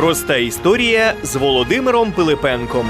Проста історія з Володимиром Пилипенком.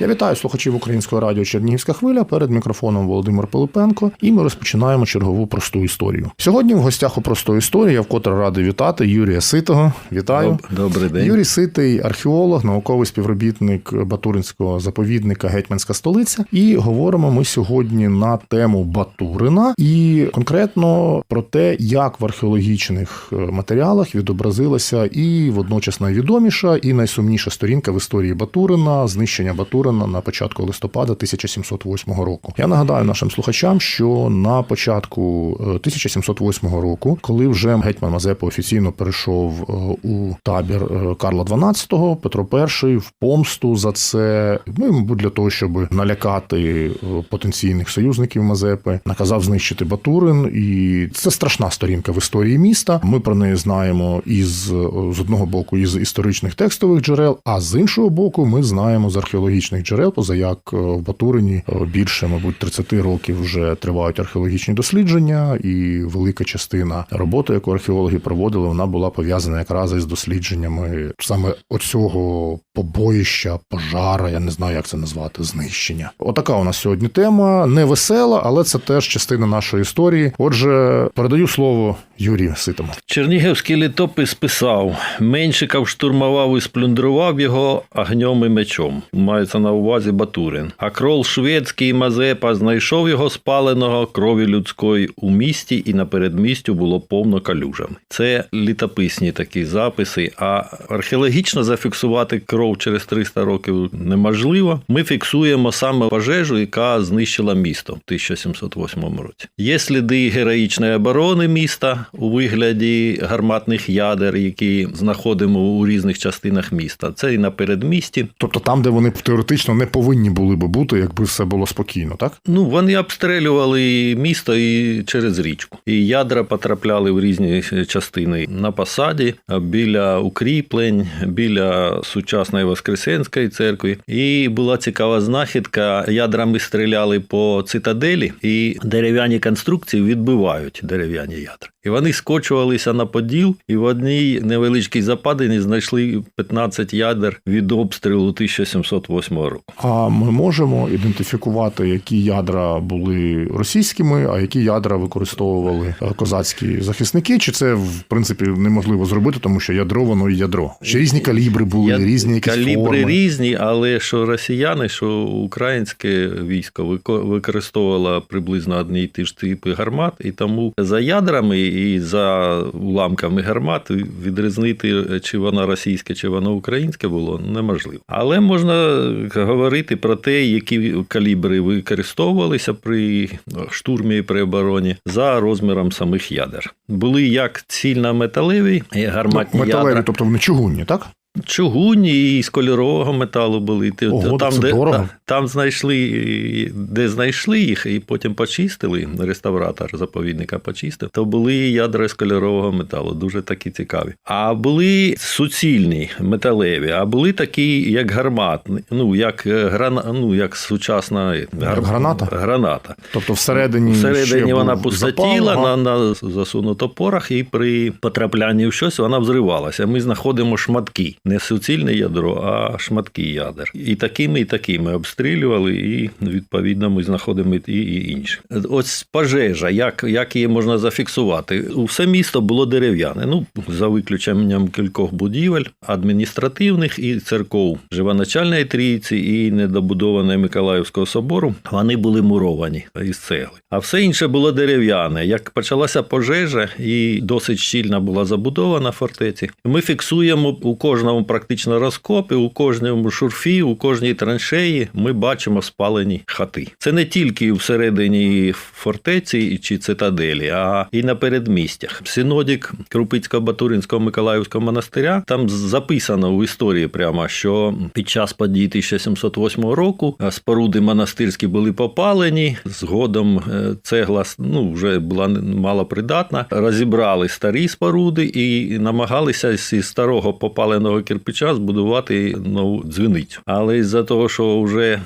Я вітаю слухачів українського радіо Чернігівська хвиля. Перед мікрофоном Володимир Пилипенко, і ми розпочинаємо чергову просту історію. Сьогодні в гостях у простої історії я вкотре радий вітати Юрія Ситого. Вітаю. Добрий день. Юрій Ситий, археолог, науковий співробітник Батуринського заповідника Гетьманська столиця. І говоримо ми сьогодні на тему Батурина і конкретно про те, як в археологічних е, матеріалах відобразилася і водночас найвідоміша, і найсумніша сторінка в історії Батурина знищення Батурина на початку листопада 1708 року. Я нагадаю нашим слухачам, що на початку е, 1708 року, коли вже гетьман Мазепа офіційно перейшов е, у табір е, Карла XII, Петро І в помсту за це, ну мабуть для того, щоб налякати е, потенційних союзників Мазепи, наказав знищити Батурин, і це страшна сторінка в історії міста. Ми про неї знаємо із е, з одного боку із історичних текстових джерел, а з іншого боку, ми знаємо з археологічних джерел, поза як е, в Батурині е, більше, мабуть, 30 років вже тривають археологічні дослідження, і велика частина роботи, яку археологи проводили, вона була пов'язана якраз із дослідженнями саме оцього побоїща, пожара, я не знаю, як це назвати, знищення. Отака у нас сьогодні тема. Не весела, але це теж частина нашої історії. Отже, передаю слово Юрію Ситому. Чернігівський літопис писав: Меншиков штурмував і сплюндрував його огнем і мечом. Мається на увазі Батурин. А крол шведський Мазепа знайшов його спаленого крові людської у місті, і на передмістю було повно калюжами. Це літописні такі записи. А археологічно зафіксувати кров через 300 років неможливо. Ми фіксуємо саме пожежу, яка знищила місто в 1708 році. Є сліди героїчної оборони міста у вигляді гарматних ядер, які знаходимо у різних частинах міста. Це і на передмісті. Тобто там, де вони теоретично не повинні були би бути, якби все було спокійно, так? Ну, вони обстрілювали місто і через річку. І ядра потрапляли в різні частини на посаді, біля укріплень, біля сучасної Воскресенської церкви. І була цікава знахідка. Ядрами стріляли по цитаделі, і дерев'яні конструкції відбивають дерев'яні ядра. І вони скочувалися на поділ, і в одній невеличкій западині знайшли 15 ядер від обстрілу 1708 року. А ми можемо ідентифікувати, які ядра були російськими, а які ядра використовували е, козацькі захисники? Чи це в принципі неможливо зробити, тому що ядро воно і ядро? Чи різні калібри були, Я- різні якісь калібри форми? різні, але що росіяни, що українське військо використовувало приблизно одні й ті ж типи гармат, і тому за ядрами і за уламками гармат відрізнити, чи вона російська, чи вона українська було неможливо. Але можна говорити про те, які калібри використовувалися при штурмі і при обороні за розміром самих ядер. Були як цільно металеві гарматні Ну, металеві, ядра. тобто вони чугунні, так? Чугунні і з кольорового металу були. Ого, там, де, дорого. там знайшли, де знайшли їх, і потім почистили. Реставратор заповідника почистив. То були ядра з кольорового металу, дуже такі цікаві. А були суцільні металеві, а були такі, як гарматні, ну як е, грана, ну як сучасна е, гар- граната? граната. Тобто всередині, Всередині вона пустотіла на, на засунуто порох, і при потраплянні в щось вона взривалася. Ми знаходимо шматки, не суцільне ядро, а шматки ядер. І такими, і такими обстрілювали, і відповідно ми знаходимо і, і інші. Ось пожежа, як, як її можна зафіксувати? Все місто було дерев'яне. Ну, за виключенням кількох будівель, адміністративних і церков Живоначальної трійці і недобудованої Миколаївського собору. Вони були муровані із цегли. А все інше було дерев'яне. Як почалася пожежа і досить щільно була забудована фортеці, ми фіксуємо у кожному практично розкопі, у кожному шурфі, у кожній траншеї ми бачимо спалені хати. Це не тільки всередині фортеці чи цитаделі, а і на передмістях. Синодік Крупицько-Батуринського Миколаївського монастиря там записано в історії прямо, що під час подій 1708 року споруди монастирські були попалені. Згодом е, цегла ну, вже була малопридатна. Розібрали старі споруди і намагалися зі старого попаленого кирпича збудувати нову дзвіницю. Але із-за того, що вже е,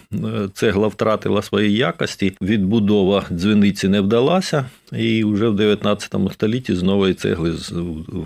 цегла втратила свої якості, відбудова дзвіниці не вдалася. І вже в 19 столітті з нової цегли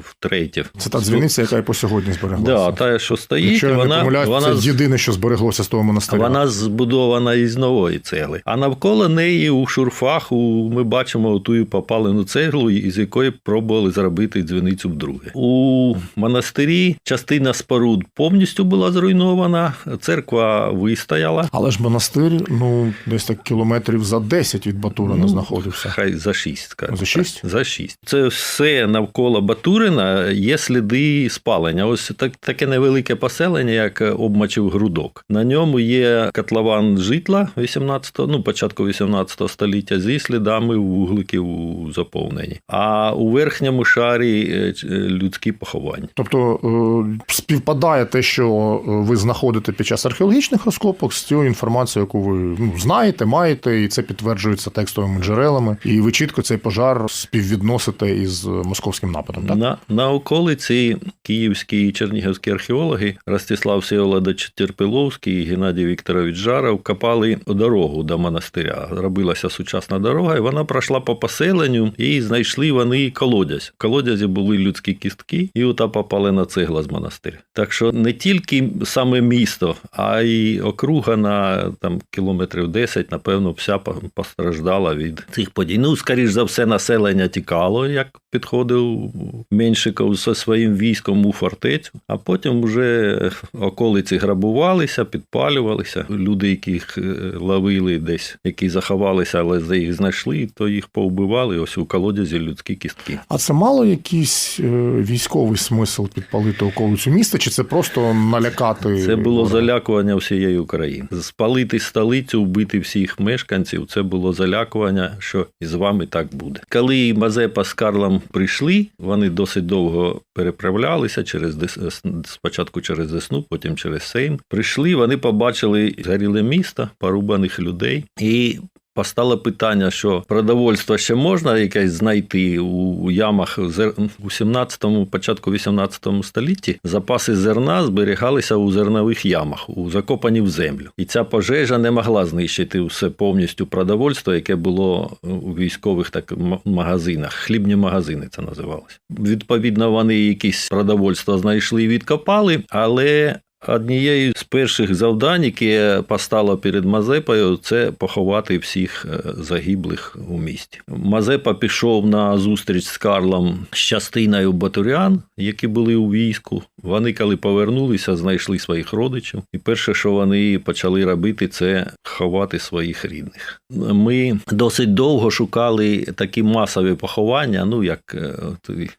втретє. Це та дзвіниця, яка і по сьогодні збереглася. Да, та, що стоїть, Якщо я не вона, вона, це єдине, що збереглося з того монастиря. вона збудована із нової цегли. А навколо неї у шурфах у, ми бачимо ту попалену цеглу, із якої пробували зробити дзвіницю вдруге. У монастирі частина споруд повністю була зруйнована, церква вистояла. Але ж монастир, ну, десь так кілометрів за 10 від Батурина Ну, знаходився. Хай за шість. Скажімо За так. шість? За шість. Це все навколо Батурина є сліди спалення. Ось так, таке невелике поселення, як обмачив грудок. На ньому є котлован житла 18, ну, початку 18 століття зі слідами вугликів у заповненні. А у верхньому шарі е, е, людські поховання. Тобто е, співпадає те, що ви знаходите під час археологічних розкопок з цією інформацією, яку ви ну, знаєте, маєте, і це підтверджується текстовими джерелами. І ви чітко цей пожар співвідносите із московським нападом. Так? На, на околиці київські і чернігівські археологи Ростислав Всеволодович Терпиловський і Геннадій Вікторович Жаров копали дорогу до монастиря. Робилася сучасна дорога, і вона пройшла по поселенню, і знайшли вони колодязь. В колодязі були людські кістки, і ота попалена цегла з монастиря. Так що не тільки саме місто, а й округа на там кілометрів 10, напевно, вся постраждала від цих подій. Ну, скоріш за все, населення тікало, як підходив Меншиков зі своїм військом у фортецю, а потім вже околиці грабувалися, підпалювалися. Люди, яких е, ловили десь, які заховалися, але за їх знайшли, то їх повбивали. Ось у колодязі людські кістки. А це мало якийсь е, військовий смисл підпалити околицю міста, чи це просто налякати? Це було залякування всієї України. Спалити столицю, вбити всіх мешканців. Це було залякування, що з вами так буде. Коли Мазепа з Карлом прийшли, вони досить довго переправлялися через Дес- спочатку через Десну, потім через Сейм. Прийшли, вони побачили згоріле місто, порубаних людей і. Постало питання, що продовольство ще можна якесь знайти у ямах у 17-му, початку 18 столітті. Запаси зерна зберігалися у зернових ямах, у закопані в землю. І ця пожежа не могла знищити все повністю продовольство, яке було у військових так магазинах. Хлібні магазини це називалося. Відповідно, вони якісь продовольство знайшли і відкопали, але Однією з перших завдань, яке постало перед Мазепою, це поховати всіх е, загиблих у місті. Мазепа пішов на зустріч з Карлом з частиною батурян, які були у війську. Вони, коли повернулися, знайшли своїх родичів. І перше, що вони почали робити, це ховати своїх рідних. Ми досить довго шукали такі масові поховання. Ну як е,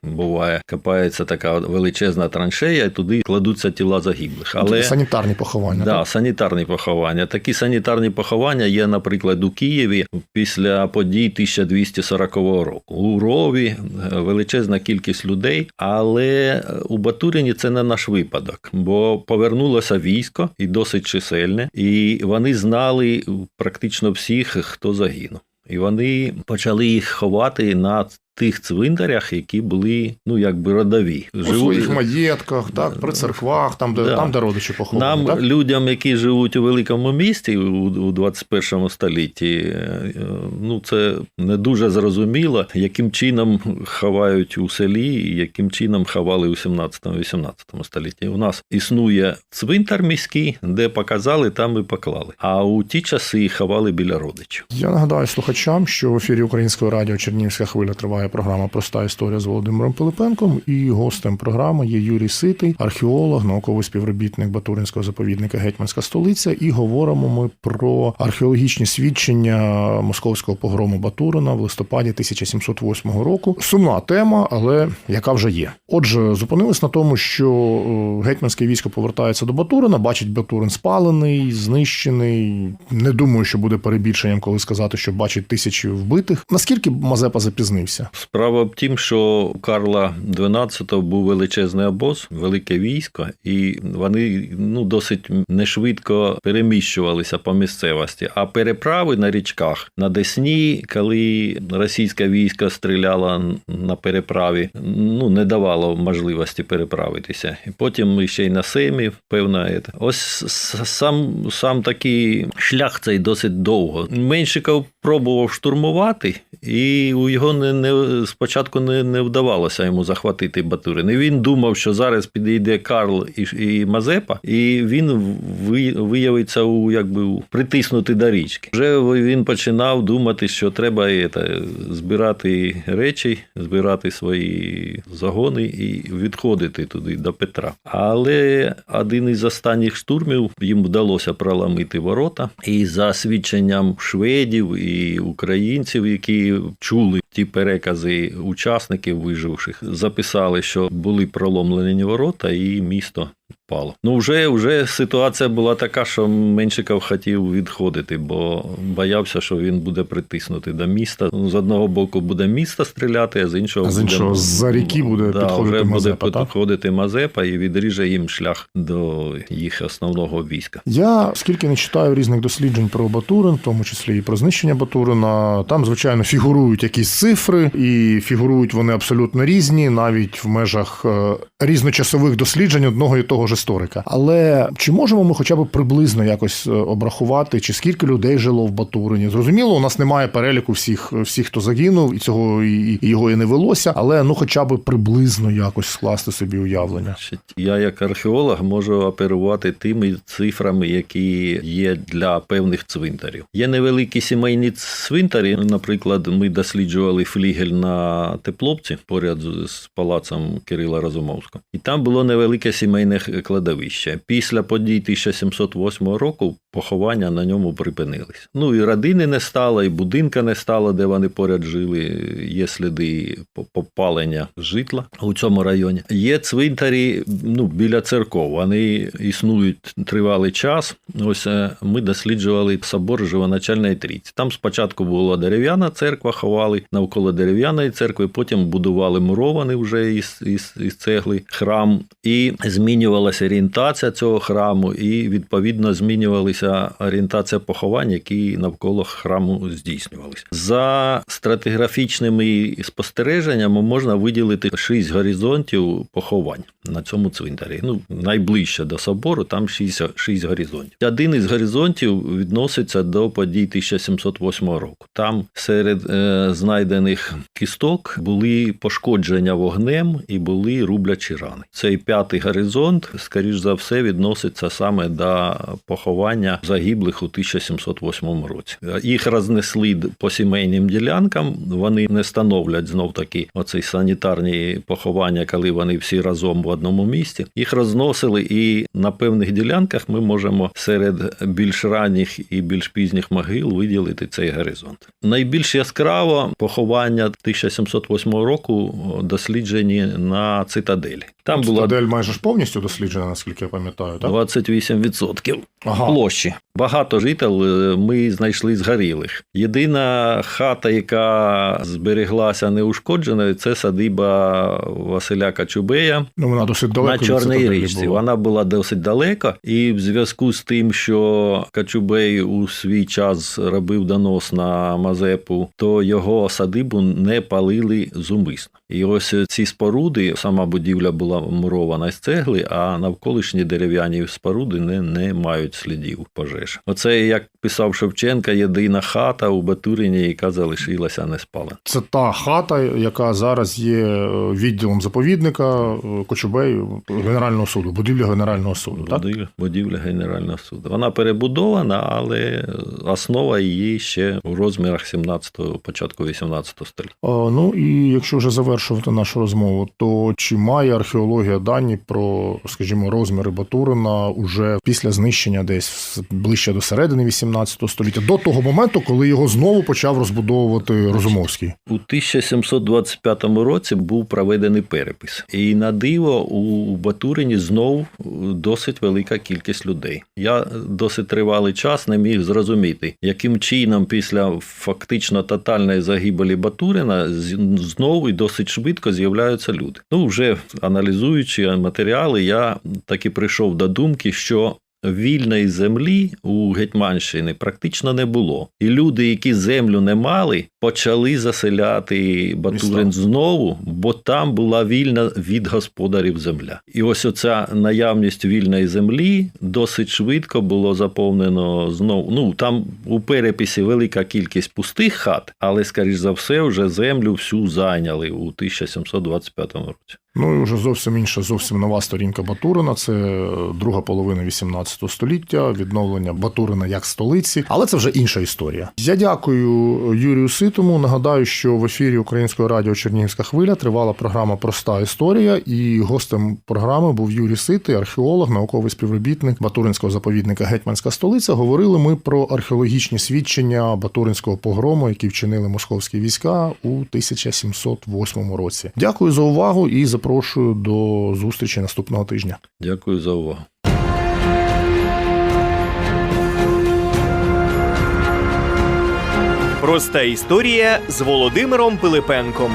буває, копається така величезна траншея, і туди кладуться тіла загиблих. Але санітарні поховання. Да, так? санітарні поховання. Такі санітарні поховання є, наприклад, у Києві після подій 1240 року. У Рові е, величезна кількість людей, але у Батуріні це не наш випадок, бо повернулося військо і досить чисельне, і вони знали практично всіх, хто загинув. І вони почали їх ховати на тих цвинтарях, які були ну якби родові. У своїх маєтках, так, при церквах, там, де, Да. там, де родичі поховані. Нам, так? людям, які живуть у великому місті у, у 21 столітті, е, ну це не дуже зрозуміло, яким чином ховають у селі, і яким чином ховали у 17-18 столітті. У нас існує цвинтар міський, де показали, там і поклали. А у ті часи ховали біля родичів. Я нагадаю слухачам, що в ефірі Українського радіо Чернігівська хвиля триває програма Проста історія з Володимиром Пилипенком. І гостем програми є Юрій Ситий, археолог, науковий співробітник Батуринського заповідника Гетьманська столиця. І говоримо ми про археологічні свідчення московського погрому Батурина в листопаді 1708 року. Сумна тема, але яка вже є. Отже, зупинились на тому, що е, гетьманське військо повертається до Батурина, бачить Батурин спалений, знищений. Не думаю, що буде перебільшенням, коли сказати, що бачить тисячі вбитих. Наскільки Мазепа запізнився? Справа в тім, що у Карла XII був величезний обоз, велике військо, і вони ну, досить нешвидко переміщувалися по місцевості. А переправи на річках на Десні, коли російське військо стріляло на переправі, ну не давало можливості переправитися. І потім ще й на Семі, певна. Ось сам, сам такий шлях цей досить довго. Меншиков пробував штурмувати, і у його не, не спочатку не, не вдавалося йому захватити Батурин. І він думав, що зараз підійде Карл і, і Мазепа, і він ви, виявиться у якби притиснути до річки. Вже він починав думати, що треба ета, збирати речі, збирати свої загони і відходити туди до Петра. Але один із останніх штурмів їм вдалося проламити ворота, і за свідченням шведів і українців, які чули ті перекази учасників виживших, записали, що були проломлені ворота, і місто впало. Ну, вже, вже ситуація була така, що Меншиков хотів відходити, бо боявся, що він буде притиснутий до міста. Ну, з одного боку буде місто стріляти, а з іншого А з іншого з-за ріки буде да, підходити вже Мазепа, буде підходити Мазепа і відріже їм шлях до їх основного війська. Я скільки не читаю різних досліджень про Батурин, в тому числі і про знищення Батурина, там, звичайно, фігурують якісь цифри, і фігурують вони абсолютно різні, навіть в межах е, різночасових досліджень одного і того ж історика. Але чи можемо ми хоча б приблизно якось е, обрахувати, чи скільки людей жило в Батурині? Зрозуміло, у нас немає переліку всіх, всіх хто загинув, і цього і, його і не велося, але ну хоча б приблизно якось скласти собі уявлення. Я, як археолог, можу оперувати тими цифрами, які є для певних цвинтарів. Є невеликі сімейні цвинтарі. Наприклад, ми досліджували флігель на Тепловці поряд з- палацом Кирила Разумовського. І там було невелике сімейне кладовище. Після подій 1708 року поховання на ньому припинились. Ну і родини не стало, і будинка не стало, де вони поряд жили. Є сліди попалення житла у цьому районі. Є цвинтарі ну, біля церков. Вони існують тривалий час. Ось е, ми досліджували собор Живоначальної Трійці. Там спочатку була дерев'яна церква, ховали навколо дерев'яної церкви, потім будували мурований вже із, із, із цегли храм, і змінювалася орієнтація цього храму, і відповідно змінювалася орієнтація поховань, які навколо храму здійснювалися. За стратиграфічними спостереженнями можна виділити шість горизонтів поховань на цьому цвинтарі. Ну, найближче до собору, там шість, шість горизонтів. Один із горизонтів відноситься до подій 1708 року. Там серед е, знайдених кісток були пошкодження вогнем і були рублячі рани. Цей п'ятий горизонт, скоріш за все, відноситься саме до поховання загиблих у 1708 році. Їх рознесли по сімейним ділянкам. Вони не становлять знов таки оці санітарні поховання, коли вони всі разом в одному місці. Їх розносили, і на певних ділянках ми можемо серед більш ранніх і більш пізніх могил виділити цей горизонт. Найбільш яскраво поховання 1708 року досліджені на цитаделі. Там була Цитадель майже ж повністю досліджена, наскільки я пам'ятаю, так? 28% Ага. площі. Багато жителів е, ми знайшли згорілих. Єдина хата, яка збереглася неушкодженою, це садиба Василя Качубея Ну, вона досить далеко на Чорній річці. була. Вона була досить далеко, і в зв'язку з тим, що Качубей у свій час робив донос на Мазепу, то його садибу не палили зумисно. І ось ці споруди, сама будівля була мурована з цегли, а навколишні дерев'яні споруди не, не мають слідів пожеж. Оце, як писав Шевченка, єдина хата у Батурині, яка залишилася неспалена. Це та хата, яка зараз є е, відділом заповідника е, Кочубей Генерального суду, будівля Генерального суду. Так? Будівля, будівля Генерального суду. Вона перебудована, але основа її ще у розмірах 17-го, початку 18 століття. Ну і якщо вже завершувати нашу розмову, то чи має археологія дані про, скажімо, розміри Батурина уже після знищення десь ближче до середини 18 18 століття, до того моменту, коли його знову почав розбудовувати Розумовський. У 1725 році був проведений перепис, і на диво у Батурині знов досить велика кількість людей. Я досить тривалий час не міг зрозуміти, яким чином після фактично тотальної загибелі Батурина знову і досить швидко з'являються люди. Ну, вже аналізуючи матеріали, я таки прийшов до думки, що вільної землі у Гетьманщині практично не було. І люди, які землю не мали, почали заселяти Батурин знову, бо там була вільна від господарів земля. І ось оця наявність вільної землі досить швидко було заповнено знову. Ну там у переписі велика кількість пустих хат, але, скоріш за все, вже землю всю зайняли у 1725 році. Ну і вже зовсім інша, зовсім нова сторінка Батурина. Це е, друга половина 18 століття, відновлення Батурина як столиці, але це вже інша історія. Я дякую Юрію Ситому. Нагадаю, що в ефірі Українського радіо Чернігівська хвиля тривала програма Проста історія, і гостем програми був Юрій Ситий, археолог, науковий співробітник Батуринського заповідника Гетьманська столиця. Говорили ми про археологічні свідчення Батуринського погрому, які вчинили московські війська у 1708 році. Дякую за увагу і запрошую до зустрічі наступного тижня. Дякую за увагу. Проста історія з Володимиром Пилипенком.